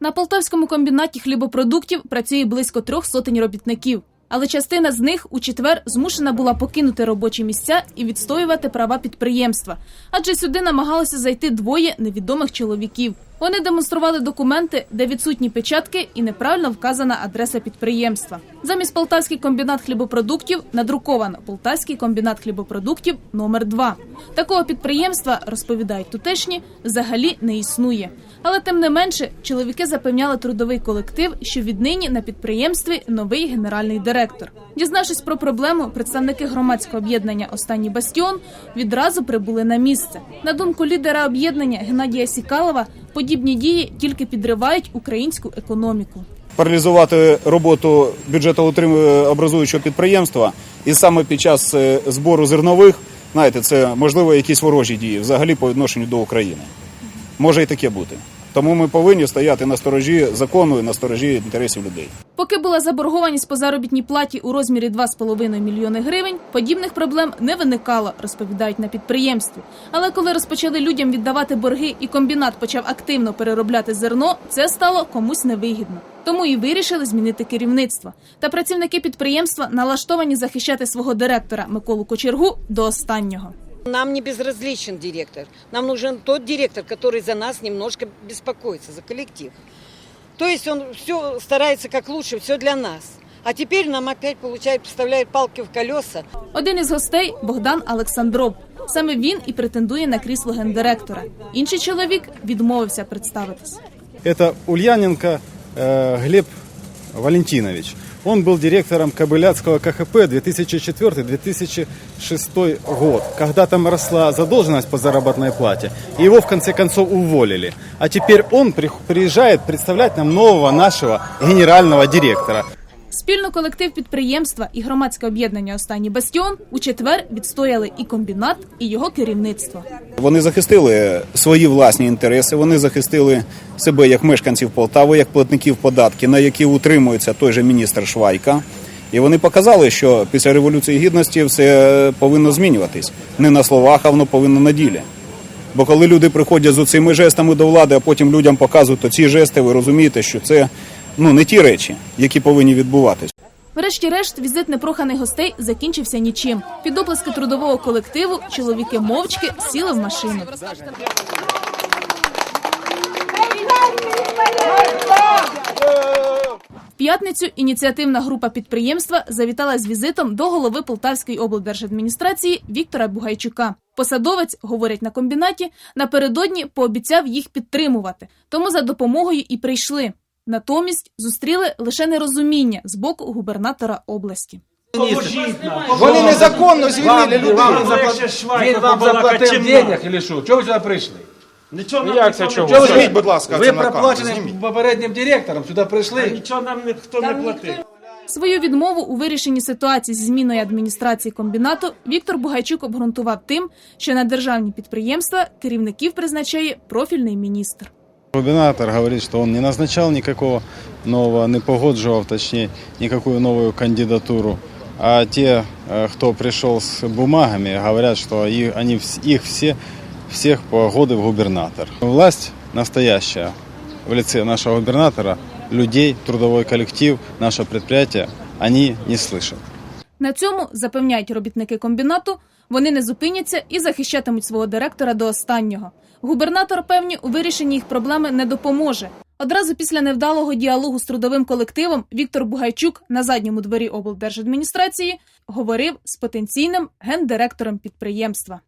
На полтавському комбінаті хлібопродуктів працює близько трьох сотень робітників. Але частина з них у четвер змушена була покинути робочі місця і відстоювати права підприємства. Адже сюди намагалося зайти двоє невідомих чоловіків. Вони демонстрували документи, де відсутні печатки і неправильно вказана адреса підприємства. Замість Полтавський комбінат хлібопродуктів надруковано Полтавський комбінат хлібопродуктів номер 2 Такого підприємства, розповідають тутешні, взагалі не існує. Але тим не менше, чоловіки запевняли трудовий колектив, що віднині на підприємстві новий генеральний директор. Дізнавшись про проблему, представники громадського об'єднання Останній бастіон відразу прибули на місце. На думку лідера об'єднання Геннадія Сікалова, подібні дії тільки підривають українську економіку. паралізувати роботу бюджетообразуючого підприємства, і саме під час е, збору зернових, знаєте, це можливо якісь ворожі дії взагалі по відношенню до України. Може і таке бути. Тому ми повинні стояти на сторожі закону і на сторожі інтересів людей. Поки була заборгованість по заробітній платі у розмірі 2,5 мільйони гривень, подібних проблем не виникало, розповідають на підприємстві. Але коли розпочали людям віддавати борги і комбінат почав активно переробляти зерно, це стало комусь невигідно. Тому і вирішили змінити керівництво. Та працівники підприємства налаштовані захищати свого директора Миколу Кочергу до останнього. Нам не безразличен директор. Нам нужен тот директор, который за нас немножко беспокоится, за коллектив. То есть он все старается как лучше, все для нас. А теперь нам опять получает, поставляет палки в колеса. Один із гостей Богдан Олександров. Саме він і претендує на крісло гендиректора. Інший чоловік відмовився представитись. Это Ульяненко э, Глеб Валентинович. Он был директором Кобыляцкого КХП 2004-2006 год, когда там росла задолженность по заработной плате. И его в конце концов уволили. А теперь он при- приезжает представлять нам нового нашего генерального директора. Спільно колектив підприємства і громадське об'єднання Останній бастіон у четвер відстояли і комбінат, і його керівництво. Вони захистили свої власні інтереси, вони захистили себе як мешканців Полтави, як платників податків, на які утримується той же міністр Швайка. І вони показали, що після революції гідності все повинно змінюватись. Не на словах, а воно повинно на ділі. Бо коли люди приходять з цими жестами до влади, а потім людям показують оці жести, ви розумієте, що це ну не ті речі, які повинні відбуватись. Врешті-решт, візит непроханих гостей закінчився нічим. Під оплески трудового колективу чоловіки мовчки сіли в машину. В п'ятницю ініціативна група підприємства завітала з візитом до голови Полтавської облдержадміністрації Віктора Бугайчука. Посадовець, говорять на комбінаті, напередодні пообіцяв їх підтримувати, тому за допомогою і прийшли. Натомість зустріли лише нерозуміння з боку губернатора області. Вони незаконно звільнили людей. Вам заплатив, він вам заплатив денег чи що? Чого ви сюди прийшли? Нічого нам Як це не чого? платив. Візьміть, будь ласка, Ви це на камеру, проплачені зніміть. попереднім директором, сюди прийшли. Нічого нам ніхто не платив. Свою відмову у вирішенні ситуації з зміною адміністрації комбінату Віктор Бугайчук обґрунтував тим, що на державні підприємства керівників призначає профільний міністр. Губернатор говорит, что он не назначал никакого нового, не погоджував, точнее, никакую новую кандидатуру. А те, э, кто пришел с бумагами, говорят, что они, их все, всех погодив губернатор. Власть настоящая в лице нашего губернатора, людей, трудовой коллектив, наше предприятие, они не слышат. На цьому запевняють робітники комбінату. Вони не зупиняться і захищатимуть свого директора до останнього. Губернатор певні у вирішенні їх проблеми не допоможе. Одразу після невдалого діалогу з трудовим колективом Віктор Бугайчук на задньому дворі облдержадміністрації говорив з потенційним гендиректором підприємства.